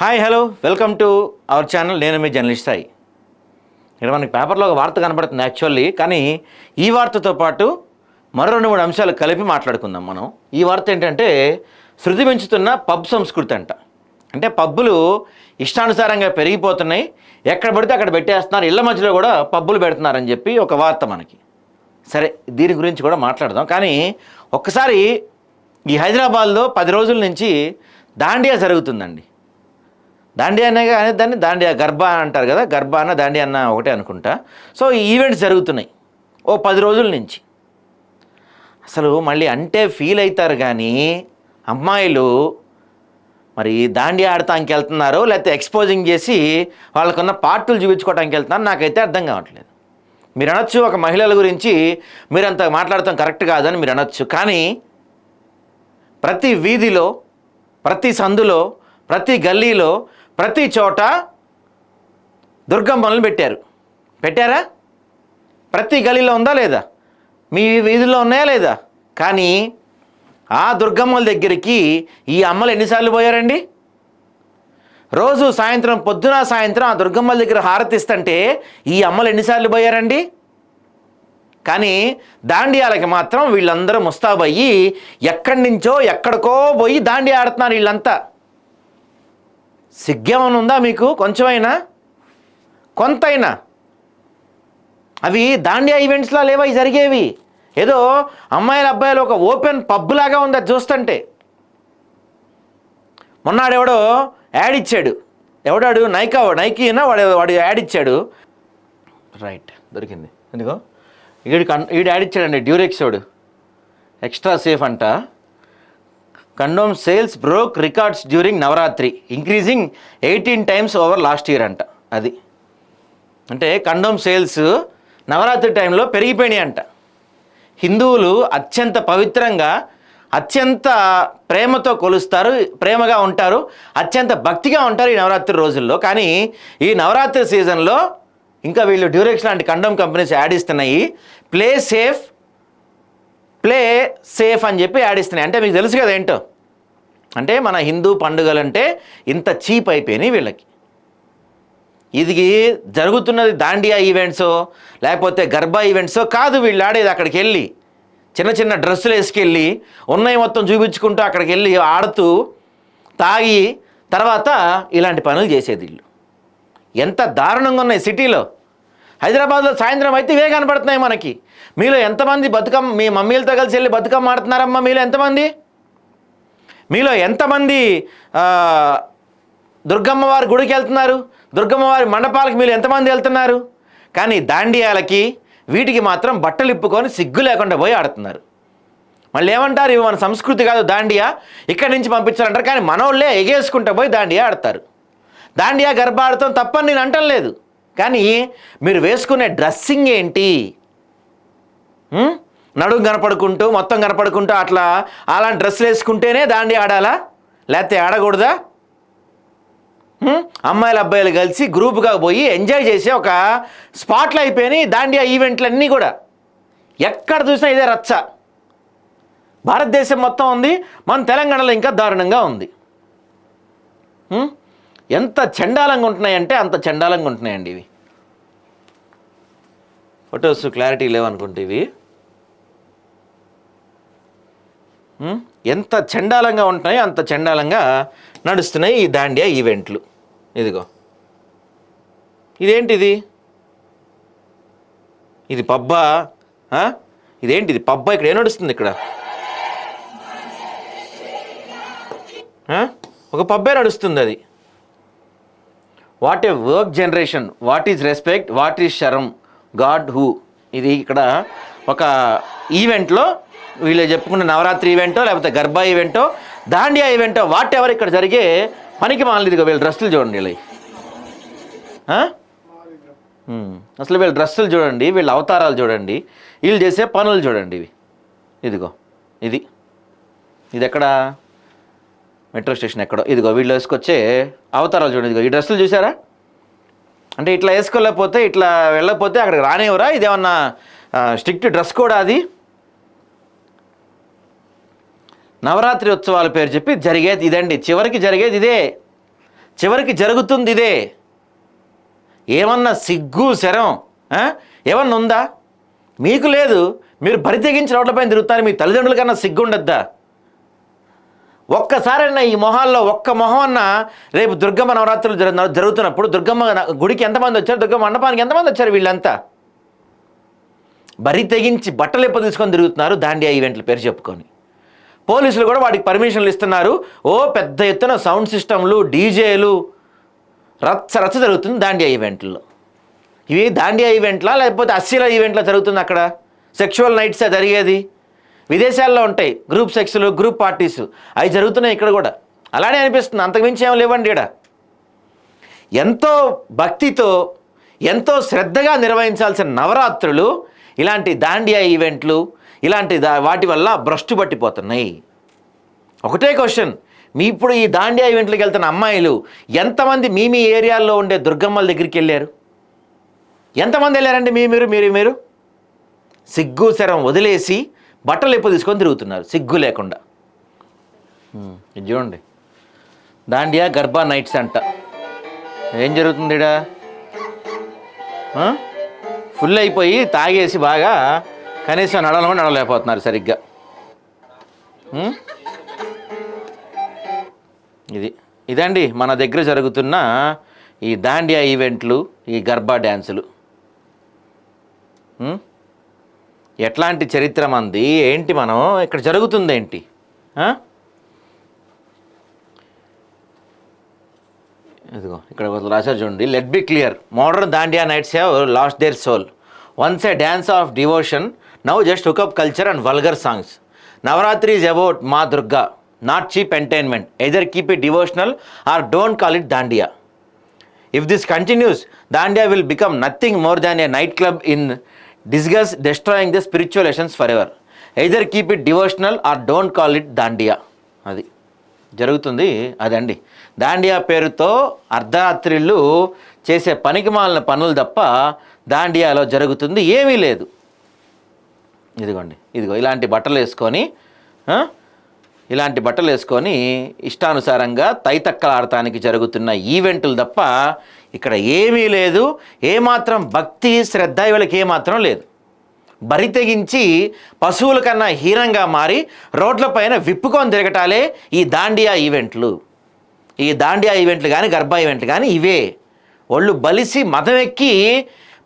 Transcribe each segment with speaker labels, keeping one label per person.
Speaker 1: Hi hello. Welcome to our channel. నేను మీ journalist Sai. ఇక్కడ మనకి పేపర్లో ఒక వార్త కనబడుతుంది యాక్చువల్లీ కానీ ఈ వార్తతో పాటు మరో రెండు మూడు అంశాలు కలిపి మాట్లాడుకుందాం మనం. ఈ వార్త ఏంటంటే శృతి పెంచుతున్న పబ్ సంస్కృతి అంట. అంటే పబ్బులు ఇష్టానుసారంగా పెరిగిపోతున్నాయి. ఎక్కడ పడితే అక్కడ పెట్టేస్తున్నారు. ఇళ్ళ మధ్యలో కూడా పబ్బులు పెడుతున్నారని చెప్పి ఒక వార్త మనకి. సరే దీని గురించి కూడా మాట్లాడదాం. కానీ ఒక్కసారి ఈ హైదరాబాద్లో పది రోజుల నుంచి దాండియా జరుగుతుందండి. దాండియా అనే కానీ దాన్ని దాండియా గర్భా అంటారు కదా గర్భా అన్న దాండియా అన్న ఒకటే అనుకుంటా. సో ఈ ఈవెంట్స్ జరుగుతున్నాయి. ఓ పది రోజుల నుంచి. అసలు మళ్ళీ అంటే ఫీల్ అవుతారు కానీ అమ్మాయిలు మరి దాండియా ఆడటానికి వెళ్తున్నారు లేకపోతే ఎక్స్పోజింగ్ చేసి వాళ్ళకున్న పార్టులు చూపించుకోవడానికి వెళ్తున్నారు నాకైతే అర్థం కావట్లేదు. మీరు అనొచ్చు ఒక మహిళల గురించి మీరంత మాట్లాడటం కరెక్ట్ కాదని మీరు అనొచ్చు కానీ ప్రతి వీధిలో ప్రతి సందులో ప్రతి గల్లీలో ప్రతి చోట దుర్గమ్మలను పెట్టారు. పెట్టారా? ప్రతి గలీలో ఉందా లేదా? మీ వీధిలో ఉన్నాయా లేదా? కానీ ఆ దుర్గమ్మల దగ్గరికి ఈ అమ్మలు ఎన్నిసార్లు పోయారండి? రోజు సాయంత్రం పొద్దున సాయంత్రం ఆ దుర్గమ్మల దగ్గర హారతిస్తుంటే ఈ అమ్మలు ఎన్నిసార్లు పోయారండి? కానీ దాండియాలకి మాత్రం వీళ్ళందరూ ముస్తాబయ్యి ఎక్కడి నుంచో ఎక్కడికో పోయి దాండి ఆడుతున్నారు వీళ్ళంతా. సిగ్గేమైనా ఉందా మీకు? కొంచెమైనా? కొంతైనా? అవి దాండియా ఈవెంట్స్లా లేవా? జరిగేవి? ఏదో అమ్మాయిల అబ్బాయిలు ఒక ఓపెన్ పబ్ లాగా ఉంది అది చూస్తుంటే. మొన్నాడెవడో యాడ్ ఇచ్చాడు. ఎవడాడు? నైకా నైకీనా వాడు వాడు యాడ్ ఇచ్చాడు. రైట్ దొరికింది. ఎందుకో? ఈడు కన్ ఈడు యాడ్ ఇచ్చాడండి డ్యూరెక్స్ వాడు. ఎక్స్ట్రా సేఫ్ అంట. Condom sales broke records during Navratri increasing eighteen times over last year అంట అది. అంటే కండోమ్ సేల్స్ నవరాత్రి టైంలో పెరిగిపోయినాయి అంట. హిందువులు అత్యంత పవిత్రంగా అత్యంత ప్రేమతో కొలుస్తారు ప్రేమగా ఉంటారు అత్యంత భక్తిగా ఉంటారు ఈ నవరాత్రి రోజుల్లో. కానీ ఈ నవరాత్రి సీజన్లో ఇంకా వీళ్ళు డ్యూరెక్స్ లాంటి కండోమ్ కంపెనీస్ యాడ్ ఇస్తున్నాయి ప్లే సేఫ్ ప్లే సేఫ్ అని చెప్పి యాడ్ ఇస్తున్నాయి. అంటే మీకు తెలుసు కదా ఏంటో? అంటే మన హిందూ పండుగలంటే ఇంత చీప్ అయిపోయినాయి వీళ్ళకి. ఇది జరుగుతున్నది దాండియా ఈవెంట్సో లేకపోతే గర్భా ఈవెంట్సో కాదు వీళ్ళు ఆడేది అక్కడికి వెళ్ళి. చిన్న చిన్న డ్రెస్సులు వేసుకెళ్ళి ఉన్నాయి మొత్తం చూపించుకుంటూ అక్కడికి వెళ్ళి ఆడుతూ తాగి తర్వాత ఇలాంటి పనులు చేసేది వీళ్ళు. ఎంత దారుణంగా ఉన్నాయి సిటీలో. హైదరాబాద్లో సాయంత్రం అయితే ఇవే కనపడుతున్నాయి మనకి. మీలో ఎంతమంది బతుకమ్మ మీ మమ్మీలతో కలిసి వెళ్ళి బతుకమ్మ ఆడుతున్నారమ్మా మీలో ఎంతమంది? మీలో ఎంతమంది దుర్గమ్మవారి గుడికి వెళ్తున్నారు? దుర్గమ్మవారి మండపాలకు మీరు ఎంతమంది వెళ్తున్నారు? కానీ దాండియాలకి వీటికి మాత్రం బట్టలు ఇప్పుకొని సిగ్గు లేకుండా పోయి ఆడుతున్నారు. మళ్ళీ ఏమంటారు? ఇవి మన సంస్కృతి కాదు దాండియా. ఇక్కడి నుంచి పంపించాలంటారు కానీ మనోళ్ళే ఎగేసుకుంటూ పోయి దాండియా ఆడతారు. దాండియా గర్భ ఆడతాం తప్పని నేను అంటం లేదు కానీ మీరు వేసుకునే డ్రెస్సింగ్ ఏంటి? నడుము కనపడుకుంటూ మొత్తం కనపడుకుంటూ అట్లా అలాంటి డ్రెస్సులు వేసుకుంటేనే దాండి ఆడాలా? లేకపోతే ఆడకూడదా? అమ్మాయిలు అబ్బాయిలు కలిసి గ్రూప్గా పోయి ఎంజాయ్ చేసే ఒక స్పాట్లు అయిపోయినాయి దాండియా ఈవెంట్లన్నీ కూడా. ఎక్కడ చూసినా ఇదే రచ్చ. భారతదేశం మొత్తం ఉంది మన తెలంగాణలో ఇంకా దారుణంగా ఉంది. ఎంత చండాలంగా ఉంటున్నాయంటే అంత చండాలంగా ఉంటున్నాయండి ఇవి. ఫొటోస్ క్లారిటీ లేవనుకుంటే ఇవి. ఎంత చండాలంగా ఉంటున్నాయో అంత చండాలంగా నడుస్తున్నాయి ఈ దాండియా ఈవెంట్లు. ఇదిగో. ఇదేంటిది? ఇది పబ్బా? ఇదేంటి ఇదేంటిది? పబ్బా ఇక్కడ ఏం నడుస్తుంది ఇక్కడ? ఒక పబ్బే నడుస్తుంది అది. What a work generation what is respect what is sharam god who. ఇది ఇక్కడ ఒక ఈవెంట్లో వీళ్ళు చెప్పుకున్న నవరాత్రి ఈవెంటో లేకపోతే గర్భా ఈవెంటో దాండియా ఈవెంటో వాట్ ఎవర్ ఇక్కడ జరిగే పనికి మానలేదు ఇదిగో వీళ్ళ డ్రెస్సులు చూడండి వీళ్ళవి అసలు వీళ్ళ డ్రెస్సులు చూడండి వీళ్ళ అవతారాలు చూడండి వీళ్ళు చేసే పనులు చూడండి ఇవి. ఇదిగో ఇది. ఇది ఎక్కడ? మెట్రో స్టేషన్ ఎక్కడో. ఇదిగో వీళ్ళు వేసుకొచ్చే అవతారాలు చూడండి. ఇదిగో ఈ డ్రెస్సులు చూసారా? అంటే ఇట్లా వేసుకోలేకపోతే ఇట్లా వెళ్ళకపోతే అక్కడికి రానివ్వరా? ఇదేమన్నా స్ట్రిక్ట్ డ్రెస్ కోడ్ అది. నవరాత్రి ఉత్సవాల పేరు చెప్పి జరిగేది ఇదండి. చివరికి జరిగేది ఇదే. చివరికి జరుగుతుంది ఇదే. ఏమన్నా సిగ్గు శరం ఏమన్నా ఉందా? మీకు లేదు. మీరు బరి తెగించి రోడ్లపైన తిరుగుతారు. మీ తల్లిదండ్రుల కన్నా సిగ్గు ఉండద్దా? ఒక్కసారైనా ఈ మొహాల్లో ఒక్క మొహం అన్న రేపు దుర్గమ్మ నవరాత్రులు జరుగుతున్నప్పుడు దుర్గమ్మ గుడికి ఎంతమంది వచ్చారు? దుర్గమ్మ మండపానికి ఎంతమంది వచ్చారు వీళ్ళంతా? బరి తెగించి బట్టలు ఎప్ప తీసుకొని తిరుగుతున్నారు? దాండియా ఈవెంట్ల పేరు చెప్పుకొని. పోలీసులు కూడా వాటికి పర్మిషన్లు ఇస్తున్నారు. ఓ పెద్ద ఎత్తున సౌండ్ సిస్టమ్లు డీజేలు రచ్చ రచ్చ జరుగుతుంది దాండియా ఈవెంట్లో ఇవి దాండియా ఈవెంట్లా లేకపోతే అస్సీల ఈవెంట్లో జరుగుతుంది అక్కడ? సెక్షువల్ నైట్సే జరిగేది. విదేశాల్లో ఉంటాయి గ్రూప్ సెక్స్లు గ్రూప్ పార్టీస్. అవి జరుగుతున్నాయి ఇక్కడ కూడా. అలానే అనిపిస్తుంది. అంతకుమించి ఏం లేవండి ఇక్కడ. ఎంతో భక్తితో ఎంతో శ్రద్ధగా నిర్వహించాల్సిన నవరాత్రులు ఇలాంటి దాండియా ఈవెంట్లు ఇలాంటి దా వాటి వల్ల భ్రష్టు పట్టిపోతున్నాయి. ఒకటే క్వశ్చన్ మీ ఇప్పుడు ఈ దాండియా ఈవెంట్లకు వెళ్తున్న అమ్మాయిలు ఎంతమంది మీ మీ ఏరియాల్లో ఉండే దుర్గమ్మల దగ్గరికి వెళ్ళారు? ఎంతమంది వెళ్ళారండి మీ మీరు మీరు మీరు? సిగ్గు శరం వదిలేసి బట్టలు ఎప్పుడు తీసుకొని తిరుగుతున్నారు? సిగ్గు లేకుండా. ఇది చూడండి. దాండియా గర్భా నైట్స్ అంట. ఏం జరుగుతుంది ఇడా ఫుల్ అయిపోయి తాగేసి బాగా కనీసం నడవడం నడలేకపోతున్నారు సరిగ్గా. ఇది ఇదండి మన దగ్గర జరుగుతున్న ఈ దాండియా ఈవెంట్లు ఈ గర్భా డ్యాన్సులు. ఎట్లాంటి చరిత్ర మంది ఏంటి మనం ఇక్కడ జరుగుతుంది ఏంటి ఇదిగో ఇక్కడ రాశారు చూడండి. Let be clear modern Dandiya nights have lost their soul once a dance of devotion now just hookup culture and vulgar songs Navratri is about Maa Durga not cheap entertainment either keep it devotional or don't call it Dandiya if this continues Dandiya will become nothing more than a night club in disguise destroying the spiritual essence forever either keep it devotional or don't call it Dandiya అది జరుగుతుంది అదండి. దాండియా పేరుతో అర్ధరాత్రిళ్ళు చేసే పనికి మాలిన పనులు తప్ప దాండియాలో జరుగుతుంది ఏమీ లేదు. ఇదిగోండి ఇదిగో ఇలాంటి బట్టలు వేసుకొని ఇలాంటి బట్టలు వేసుకొని ఇష్టానుసారంగా తైతక్కలాడటానికి జరుగుతున్న ఈవెంట్లు తప్ప ఇక్కడ ఏమీ లేదు. ఏమాత్రం భక్తి శ్రద్ధ వీళ్ళకి ఏమాత్రం లేదు. బరి తెగించి పశువుల కన్నా హీనంగా మారి రోడ్లపైన విప్పుకొని తిరగటాలే ఈ దాండియా ఈవెంట్లు. ఈ దాండియా ఈవెంట్లు కానీ గర్భా ఈవెంట్లు కానీ ఇవే. ఒళ్ళు బలిసి మతం ఎక్కి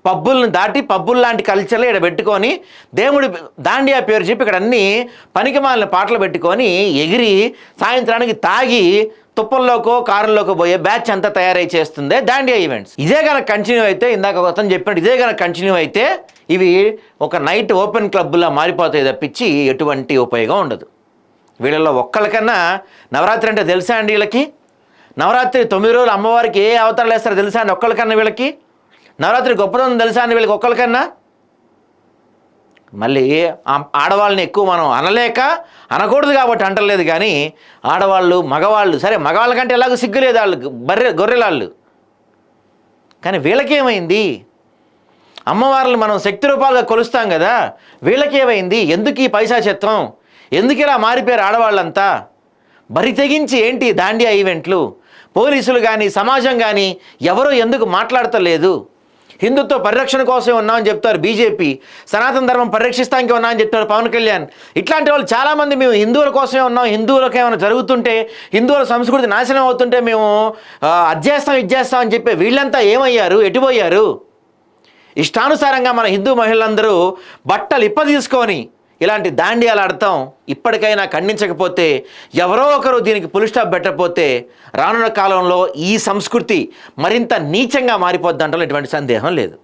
Speaker 1: పబ్బులను దాటి పబ్బులు లాంటి కల్చర్లు ఇక్కడ పెట్టుకొని దేవుడి దాండియా పేరు చెప్పి ఇక్కడ అన్ని పనికిమాలిన పాటలు పెట్టుకొని ఎగిరి సాయంత్రానికి తాగి తుప్పల్లోకో కారుల్లోకో పోయే బ్యాచ్ అంతా తయారై చేస్తుందే దాండియా ఈవెంట్స్. ఇదే కనుక కంటిన్యూ అయితే ఇందాక అతను చెప్పినట్టు ఇదే కనుక కంటిన్యూ అయితే ఇవి ఒక నైట్ ఓపెన్ క్లబ్లా మారిపోతాయి తప్పించి ఎటువంటి ఉపయోగం ఉండదు. వీళ్ళలో ఒక్కళ్ళకన్నా నవరాత్రి అంటే తెలుసా అండి వీళ్ళకి? నవరాత్రి తొమ్మిది రోజులు అమ్మవారికి ఏ అవతారాలు వేస్తారో తెలుసా అండి ఒక్కరికన్నా వీళ్ళకి? నవరాత్రి గొప్పదనం తెలుసా అండి వీళ్ళకి ఒక్కరికన్నా మళ్ళీ ఆడవాళ్ళని ఎక్కువ మనం అనలేక అనకూడదు కాబట్టి అంటలేదు కానీ ఆడవాళ్ళు మగవాళ్ళు సరే మగవాళ్ళ కంటే ఎలాగో సిగ్గు లేదు వాళ్ళు బర్రె గొర్రెలాళ్ళు. కానీ వీళ్ళకేమైంది అమ్మవార్లు మనం శక్తి రూపాలుగా కొలుస్తాం కదా వీళ్ళకేమైంది ఎందుకు ఈ పైశాచిత్వం? ఎందుకు ఇలా మారిపోయారు ఆడవాళ్ళంతా? బరి తెగించి ఏంటి దాండియా ఈవెంట్లు? పోలీసులు కానీ సమాజం కానీ ఎవరో ఎందుకు మాట్లాడతలేదు? హిందుత్వ పరిరక్షణ కోసమే ఉన్నామని చెప్తారు బీజేపీ. సనాతన ధర్మం పరిరక్షిస్తానికి ఉన్నామని చెప్తారు పవన్ కళ్యాణ్. ఇట్లాంటి వాళ్ళు చాలామంది మేము హిందువుల కోసమే ఉన్నాం. హిందువులకు ఏమైనా జరుగుతుంటే హిందువుల సంస్కృతి నాశనం అవుతుంటే మేము అధ్యేస్తాం ఇచ్చేస్తాం అని చెప్పి వీళ్ళంతా ఏమయ్యారు? ఎటుపోయారు ఇష్టానుసారంగా మన హిందూ మహిళలందరూ బట్టలు ఇప్ప తీసుకొని ఇలాంటి దాండియాలు ఆడతాం ఇప్పటికైనా ఖండించకపోతే ఎవరో ఒకరు దీనికి పులి స్టాప్ పెట్టకపోతే రానున్న కాలంలో ఈ సంస్కృతి మరింత నీచంగా మారిపోద్ది ఎటువంటి సందేహం లేదు.